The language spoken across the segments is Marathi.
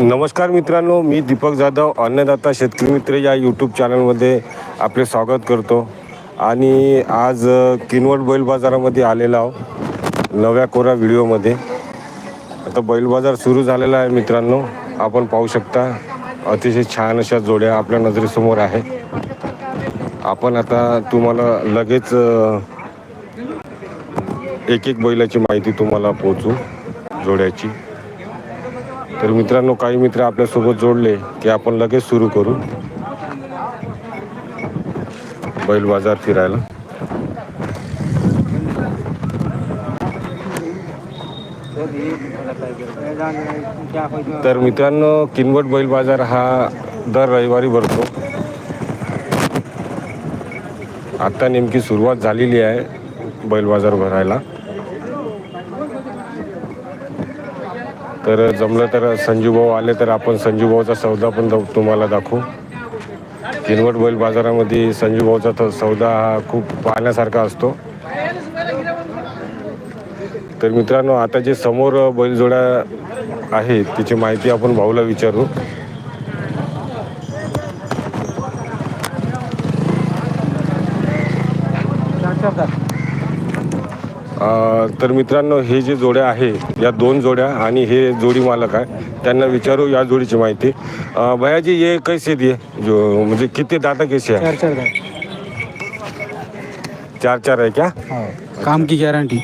नमस्कार मित्रांनो मी दीपक जाधव अन्नदाता शेतकरी मित्र या यूट्यूब चॅनलमध्ये आपले स्वागत करतो. आणि आज किनवट बैल बाजारामध्ये आलेलो आहो नव्या कोरा व्हिडिओमध्ये आता बैल बाजार सुरू झालेला आहे मित्रांनो. आपण पाहू शकता अतिशय छान अशा जोड्या आपल्या नजरेसमोर आहे आपण आता तुम्हाला लगेच एक एक बैलाची माहिती तुम्हाला पोचू जोड्याची. तर मित्रांनो काही मित्र आपल्यासोबत जोडले की आपण लगेच सुरू करू. बैल बाजार फिरायला. तर मित्रांनो किनवट बैल बाजार हा दर रविवारी भरतो. आता नेमकी सुरुवात झालेली आहे बैल बाजार भरायला. तर जमलं तर संजूभाऊ आले तर आपण संजूभाऊचा सौदा पण तुम्हाला दाखवू. किनवट बैल बाजारामध्ये संजूभाऊचा तर सौदा हा खूप पाहण्यासारखा असतो. तर मित्रांनो आता जे समोर बैलजोड्या आहे तिची माहिती आपण भाऊला विचारू अ, तर मित्रांनो हे जे जोड्या आहे या दोन जोड्या आणि हे जोडी मालक आहे त्यांना विचारू या जोडीची माहिती. भैयाजी ये कैसे दिए? जो म्हणजे किती दाता कैसे आहे चार चार का चार चार है क्या? काम की गारंटी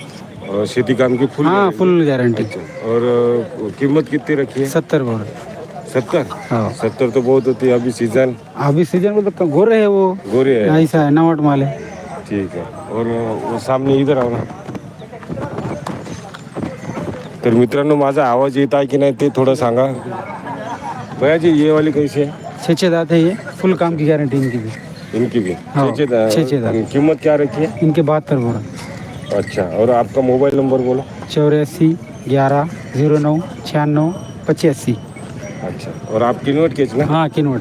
शेती काम की फुल हाँ फुल गारंटी और अ, कीमत कितनी रखी है? सत्तर बोल सत्तर? हाँ. सत्तर तो बहुत होती है अभी सीजन अभी सीजन में तो गोरे है वो. गोरे है? ऐसा है नवट माल है. ठीक है. और वो सामने इधर आओ ना. तर मित्रांनो माझा आवाज येत आहे की नाही ते थोडं सांगा. भैयाजी ये वाली कैसी है? छः छः दांत है ये फुल काम की गारंटी इनकी भी। इनकी भी? हाँ, छः छः छः छः दांत। कीमत क्या रखी है? इनके बहत्तर बोरा। अच्छा और आपका मोबाइल नंबर बोलो। चौरासी ग्यारह जीरो नौ छियानवे पचासी अच्छा और आप किनवट केच ना? हाँ किनवट।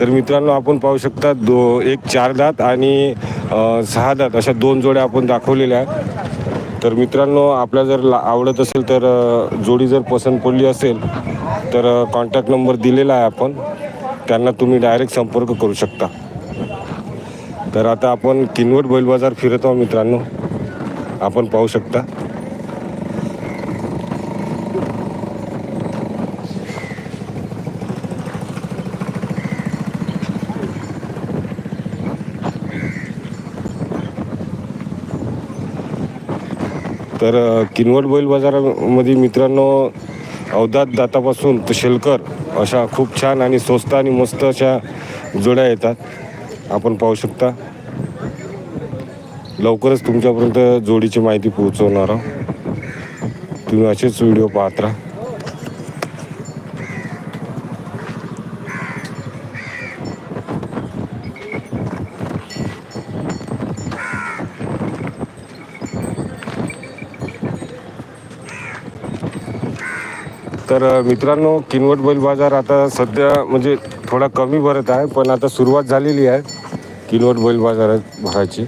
तर मित्रांनो आपण पाहू शकता दो एक चार दात आणि अ, सहा दात अशा दोन जोड्या आपण दाखवलेल्या आहेत. तर मित्रांनो आपल्या जर ला- आवडत असेल तर जोडी जर पसंत पडली असेल तर कॉन्टॅक्ट नंबर दिलेला आहे आपण. त्यांना तुम्ही डायरेक्ट संपर्क करू शकता. तर आता आपण किनवट बैल बाजार फिरत आहोत मित्रांनो. आपण पाहू शकता. तर किनवट बैल बाजारामध्ये मित्रांनो अवधात दातापासून तर शेलकर अशा खूप छान आणि स्वस्त आणि मस्त अशा जोड्या येतात. आपण पाहू शकता. लवकरच तुमच्यापर्यंत जोडीची माहिती पोहोचवणार आहोत. तुम्ही असेच व्हिडिओ पाहत राहा. तर मित्रांनो किनवट बैल बाजार आता सध्या म्हणजे थोडा कमी भरत आहे पण आता सुरुवात झालेली आहे किनवट बैल बाजारात भरायची.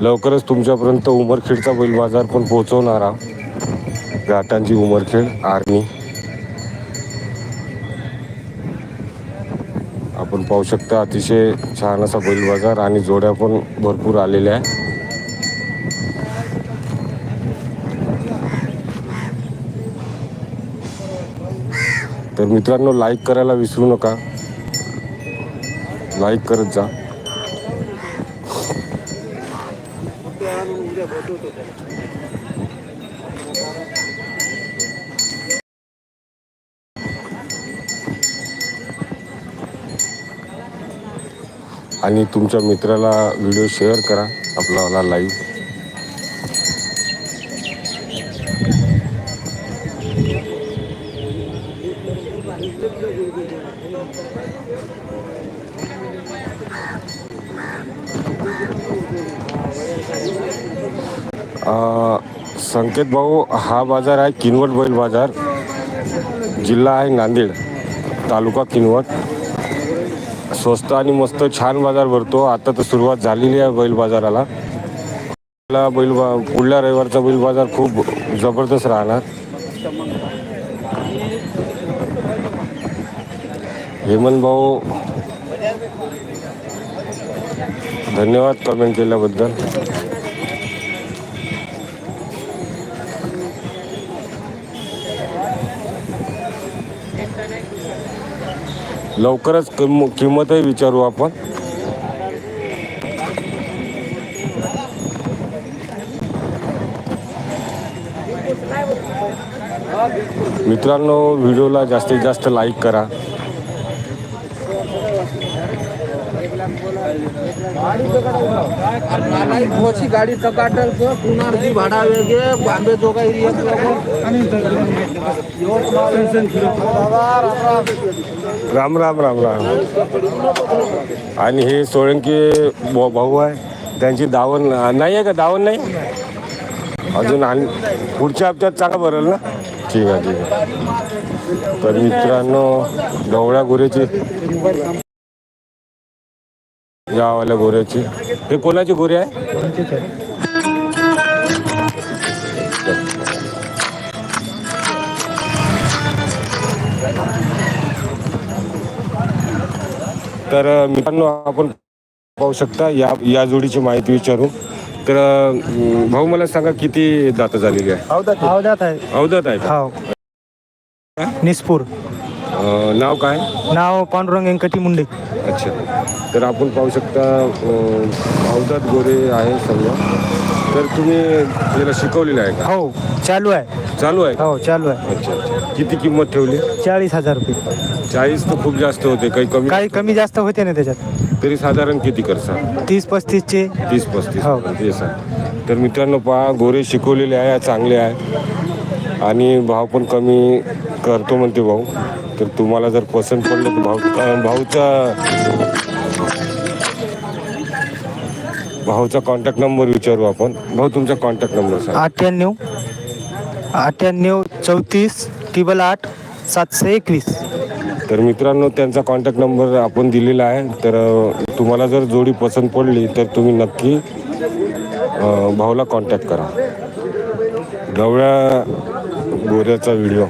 लवकरच तुमच्यापर्यंत उमरखेडचा बैल बाजार पण पोहोचवणार आहोत. घाटांची उमरखेड आर्मी. आपण पाहू शकता अतिशय छान असा बैल बाजार आणि जोड्या पण भरपूर आलेल्या आहे मित्रांनो लाईक करायला विसरू नका. लाईक करत जा. आणि तुमच्या मित्राला व्हिडिओ शेअर करा आपला लाईव्ह संकेत भाऊ हा बाजार आहे किनवट बैल बाजार. जिल्हा आहे नांदेड तालुका किनवट. स्वस्त आणि मस्त छान बाजार भरतो. आता तर सुरुवात झालेली आहे बैल बाजाराला. बैल बा पुढल्या रविवारचा बैल बाजार खूप जबरदस्त राहणार. हेमंत भाऊ धन्यवाद कमेंट केल्याबद्दल. लवकरच किम किंमतही विचारू आपण. मित्रांनो व्हिडिओला जास्तीत जास्त लाईक करा. मोठी गाडी टकाटल जी भाडा वेगळे बांबे जोगा एरिया राम राम राम राम. आणि हे सोळंकी भाऊ आहे. त्यांची दावण नाही आहे का दावण नाही? अजून आणि पुढच्या हप्त्यात चांगला भरेल ना. ठीक आहे ठीक आहे. तर मित्रांनो ढवळ्या गोऱ्याची. गावाल्या गोऱ्याची. हे कोणाची गोरे आहे? तर मित्रांनो आपण पाहू शकता या या जोडीची माहिती विचारू. तर अ, भाऊ मला सांगा किती दात झालेली आहे? अवधात आहे. आहे. का? हो. निसपूर. अ, नाव काय? नाव पांडुरंग व्यंकटी मुंडे. अच्छा. तर आपण पाहू शकता अवधत गोरे आहे समजा तर तुम्ही त्याला शिकवलेलं आहे का? हो चालू आहे. चालू आहे का? हो चालू आहे. अच्छा अच्छा. किती किंमत ठेवली? चाळीस हजार रुपये. चाळीस तर खूप जास्त होते काही कमी काही कमी जास्त होते ना त्याच्यात. तरी साधारण किती करसा तीस पस्तीसचे तीस पस्तीस. हो. तेच आहे तर मित्रांनो पहा गोरे शिकवलेले आहे चांगले आहे. आणि भाव पण कमी करतो म्हणते भाऊ. तर तुम्हाला जर पसंत पडलं तर भाऊ अं, भाऊचा भाऊचा कॉन्टॅक्ट नंबर विचारू आपण. भाऊ तुमचा कॉन्टॅक्ट नंबर सांगा. अठ्ठ्याण्णव अठ्ठ्याण्णव चौतीस टिबल आठ सातशे एकवीस. तर मित्रांनो त्यांचा कॉन्टॅक्ट नंबर आपण दिलेला आहे. तर तुम्हाला जर जोडी पसंत पडली तर तुम्ही नक्की भाऊला कॉन्टॅक्ट करा. गवळ्या गोऱ्याचा व्हिडिओ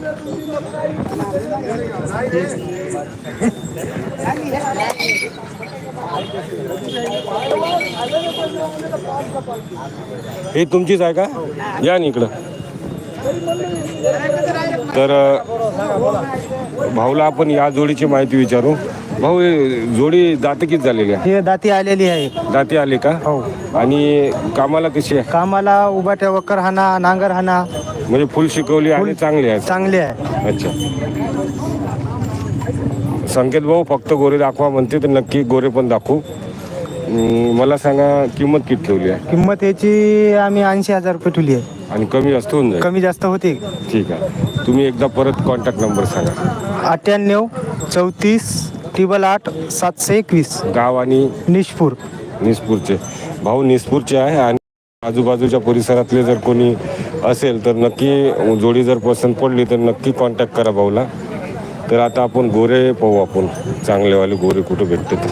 हे तुमचीच आहे का? या ना इकडं. तर भाऊला आपण या जोडीची माहिती विचारू. भाऊ हे जोडी दात किती झालेली आहे? हे दाती आलेली आहे. दाती आले का? हो. आणि कामाला कशी आहे? कामाला उभाट्या वकर हाना नांगर हाना म्हणजे फुल शिकवली आणि चांगली आहे. चांगले आहे. अच्छा. संकेत भाऊ फक्त गोरे दाखवा म्हणते तर नक्की गोरे पण दाखवू. अं, मला सांगा किंमत किती ठेवली आहे? किंमत याची आम्ही ऐंशी हजार रुपये ठेवली आहे. आणि कमी जास्त होऊन जाईल. कमी जास्त होते ठीक आहे. तुम्ही एकदा परत कॉन्टॅक्ट नंबर सांगा. अठ्ठ्याण्णव चौतीस टिबल आठ सातशे एकवीस. गाव आणि निष्पूर निसपूरचे. भाऊ निसपूरचे आहे आणि आजूबाजूच्या परिसरातले जर कोणी असेल तर नक्की जोडी जर पसंत पडली तर नक्की कॉन्टॅक्ट करा भाऊला. तर आता आपण गोरे पाहू आपण. चांगलेवाले गोरे कुठे भेटतात.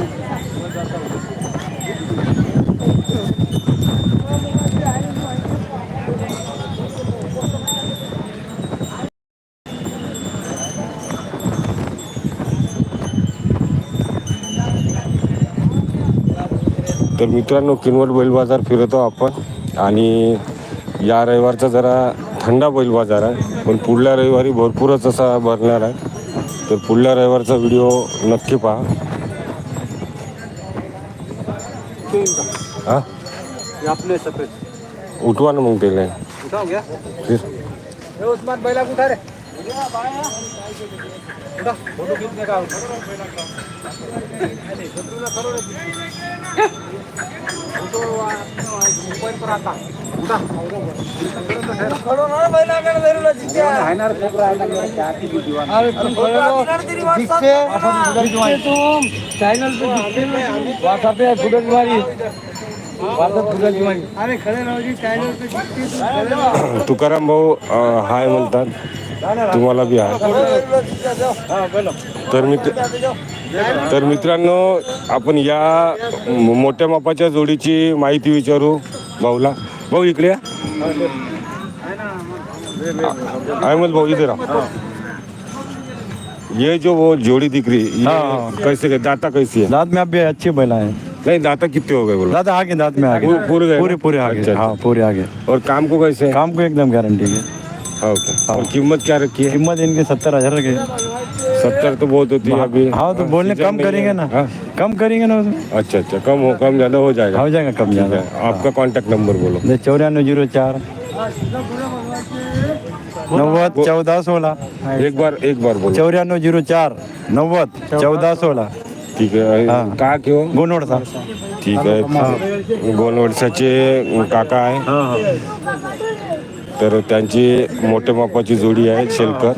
मित्रांनो किनवट बैल बाजार फिरतो आपण. आणि या रविवारचा जरा थंडा बैल बाजार आहे. पण पुढल्या रविवारी भरपूरच असा भरणार आहे. तर पुढल्या रविवारचा व्हिडिओ नक्की पहा. हा? आपले सफेद उठवा ना मग त्याला. उठाव बैला अरे तुकाराम भाऊ हाय म्हणतात. तुम्हाला बी हाय तर मित्र तर मित्रांनो आपण या मोठ्या मापाच्या जोडीची माहिती विचारू भाऊला. भाऊ इकडे. अहमद भाऊ इथे राहा. ये जो वो जोड़ी दिख रही हाँ। कैसे के दाता कैसी है? दांत में अब भी अच्छी बैला है। नहीं दाता कितने हो गए बोलो? दांत आगे दांत में आगे। पूरे- पूरे आगे। अच्छा। हाँ पूरे आगे। और काम को कैसे? काम को एकदम गारंटी हाँ, ओके और कीमत क्या रखी है कीमत इनके सत्तर हज़ार रखे सत्तर तो बहुत होती है अभी हाँ तो बोलने कम करेंगे ना हाँ, कम करेंगे ना उसमें अच्छा अच्छा कम हो कम ज़्यादा हो जाएगा हो जाएगा कम ठीक ज़्यादा है आपका कांटेक्ट नंबर बोलो चौरानवे ज़ीरो चार नव्वद चौदह सोलह एक बार एक बार बोलो चौरानवे ज़ीरो चार नव्वद चौदह सोलह ठीक आहे हा. का किंवा गोनोड सा ठीक आहे गोनवडसाचे काका आहे तर त्यांची मोठ्या मापाची जोडी आहे शेलकर.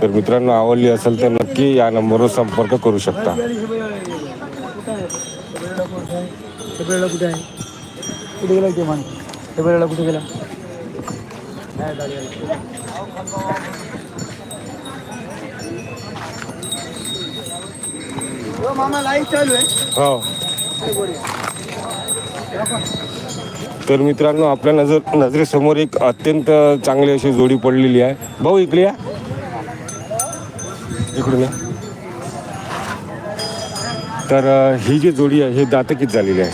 तर मित्रांनो आवडली असेल तर नक्की या नंबरवर संपर्क करू शकता. कुठे आहे कुठे गेला ते मान ते बैलाला कुठे गेला मामा लाईव्ह चालू आहे. हो. तर मित्रांनो आपल्या नजर नजरेसमोर एक अत्यंत चांगली अशी जोडी पडलेली आहे. भाऊ इकडे या. इकडून या. तर ही जी जोडी आहे ही दातं किती झालेली आहे.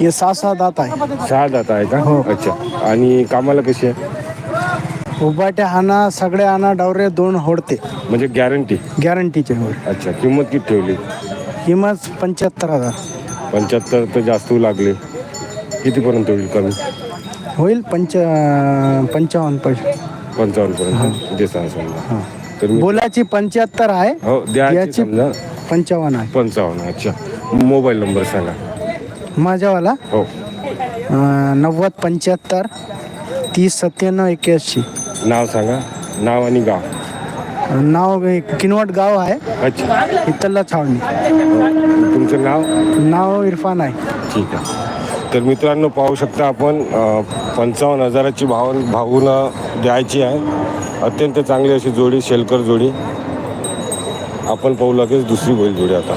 हे सहा सहा दात आहे. सहा दातं आहे का? अच्छा. आणि कामाला कशी आहे? उभाट्या आणा सगळे आणा डावरे दोन होडते. म्हणजे गॅरंटी गॅरंटीचे होड. अच्छा. किंमत किती ठेवली? किंमत पंच्याहत्तर हजार. पंच्याहत्तर तर जास्त लागले. कितीपर्यंत होईल कमी? होईल पंच पंचावन्न पैसे. पंचावन्न पर्यंत? सहा समजा तर मी बोलाची पंच्याहत्तर आहे. हो द्यायची याची समजा. पंचावन्न आहे. पंचावन्न अच्छा. मोबाईल नंबर सांगा. माझ्यावाला? हो. अं, नव्वद पंच्याहत्तर तीस सत्त्याण्णव एक्याऐंशी. नाव सांगा. नाव आणि गाव. नाव हे किनवट गाव आहे. अच्छा. इथला छावणी. तुमचं नाव? नाव इरफान आहे. ठीक आहे. तर मित्रांनो पाहू शकता आपण पंचावन्न हजाराची भाव भावून द्यायची आहे. अत्यंत चांगली अशी जोडी शेलकर जोडी. आपण पाहू लगेच दुसरी बैल जोडी आता.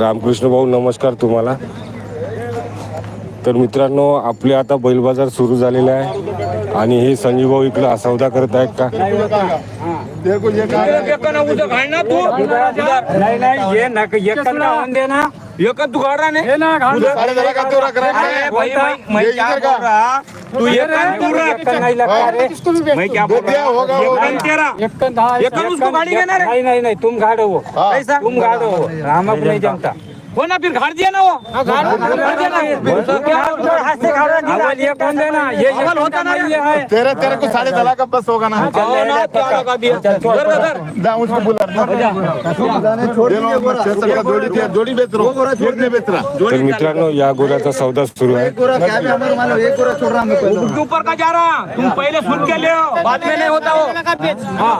रामकृष्ण भाऊ नमस्कार तुम्हाला. तर मित्रांनो आपले आता बैल बाजार सुरू झालेला आहे. आणि हे संजीव भाऊ इकडे सौदा करत आहेत का? नाही नाही ये ना. एकच ना तू काढ रहा ना अरे भाई मैं मैं क्या बोल रहा? तू एकन तू रख नहीं लगता रे। मैं क्या बोल रहा? हूँ एकन तेरा। एकन उसको गाड़ी नहीं नहीं नहीं तुम गाड़ो वो। ऐसा तुम गाड़ो वो। राम को नहीं जमता वो ना फिर गाड़ दिया ना वो। गाड़ दिया ना। ये कौन देना? ये अवल होता ना ये है तेरे तेरे को साढ़े दला का बस होगा ना। ना है उसको बुला जोड़ी बेच रहा हूँ। जोड़ी नहीं बेच रहा। तर मित्रांनो या गोऱ्याचा सौदा सुरू आहे ऊपर का जा रहा। तुम पहले सुन के ले बाद में नहीं होता वो। हाँ।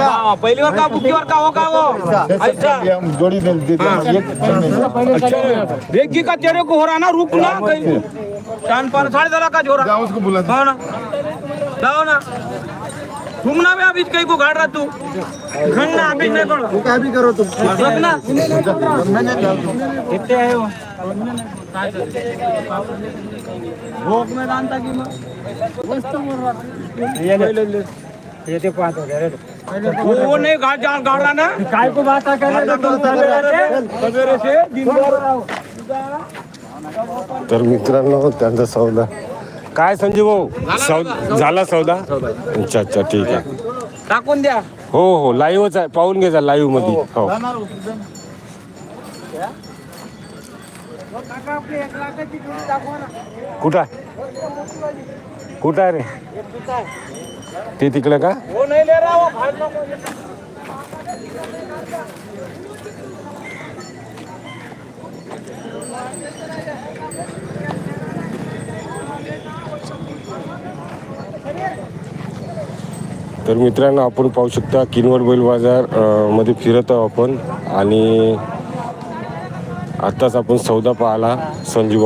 हाँ, पहली बार का बुकी बार का होगा वो। हम जोड़ी दे दे दे बेगी का तेरे को हो रहा ना रुक ना कहीं। चाँद पर साढ़े दला का जोरा जा उसको बुला हाँ ना। जाओ ना। तुम ना भी अभी कहीं को गाड़ रहा तू। घन ना अभी नहीं करो काय बी करो तुम। सब ना। कितने आए हो? भोग में जानता कि ये ले ले ये ते पाँच हो गए वो नहीं गाड़ जान गाड़ रहा ना। काय को बात कर रहे तुम सवेरे से। दिन भर। तर मित्रांनो त्यांचा सौदा. काय संजीव भाऊ? सौदा झाला सौदा? अच्छा अच्छा ठीक आहे. टाकून द्या. हो हो लाईव्हच आहे. पाहून घ्या लाईव्हमध्ये. हो. कुठं कुठं आहे रे? ते तिकडे का? नको. तर मित्रांनो आपण पाहू शकता किनवट बैल बाजारमध्ये फिरत आहोत आपण. आणि आत्ताच आपण सौदा पाहिला संजू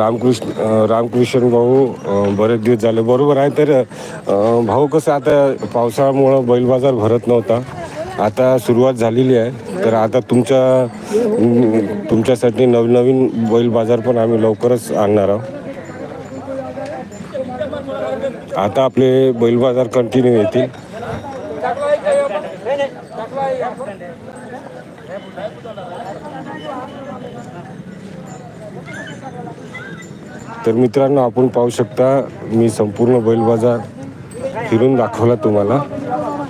रामकृष्ण रामकृष्ण भाऊ बरेच दिवस झाले. बरोबर आहे तर भाऊ कसं आता पावसाळ्यामुळं बैलबाजार भरत नव्हता. आता सुरुवात झालेली आहे. तर आता तुमच्या तुमच्यासाठी नवनवीन बैल बाजार पण आम्ही लवकरच आणणार आहोत. आता आपले बैल बाजार कंटिन्यू येतील. तर मित्रांनो आपण पाहू शकता मी संपूर्ण बैल बाजार फिरून दाखवला तुम्हाला.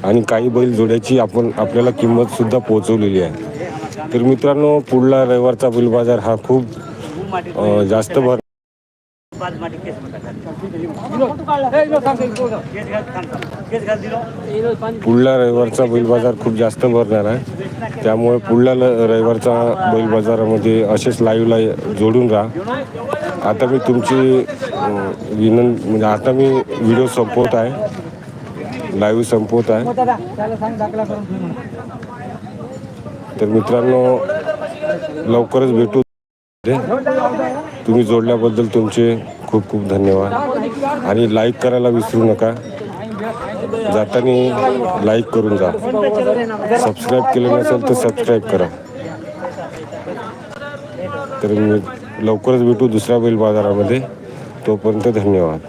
आणि काही बैल जोड्याची आपण आपल्याला किंमतसुद्धा पोहोचवलेली आहे. तर मित्रांनो पुढला रविवारचा बैल बाजार हा खूप जास्त भर पुढला रविवारचा बैल बाजार खूप जास्त भरणार आहे. त्यामुळे पुढल्या रविवारचा बैल बाजारामध्ये असेच लाईव्हला जोडून राहा. आता मी तुमची विनं म्हणजे आता मी व्हिडिओ संपवत आहे. लाईव्ह संपवत आहे. तर मित्रांनो लवकरच भेटू. तुम्ही जोडल्याबद्दल तुमचे खूप खूप धन्यवाद. आणि लाईक करायला विसरू नका. जाताना लाईक करून जा. सबस्क्राईब केलं नसेल तर सबस्क्राईब करा. तर मी लवकरच भेटू दुसऱ्या बैल बाजारामध्ये. तोपर्यंत धन्यवाद.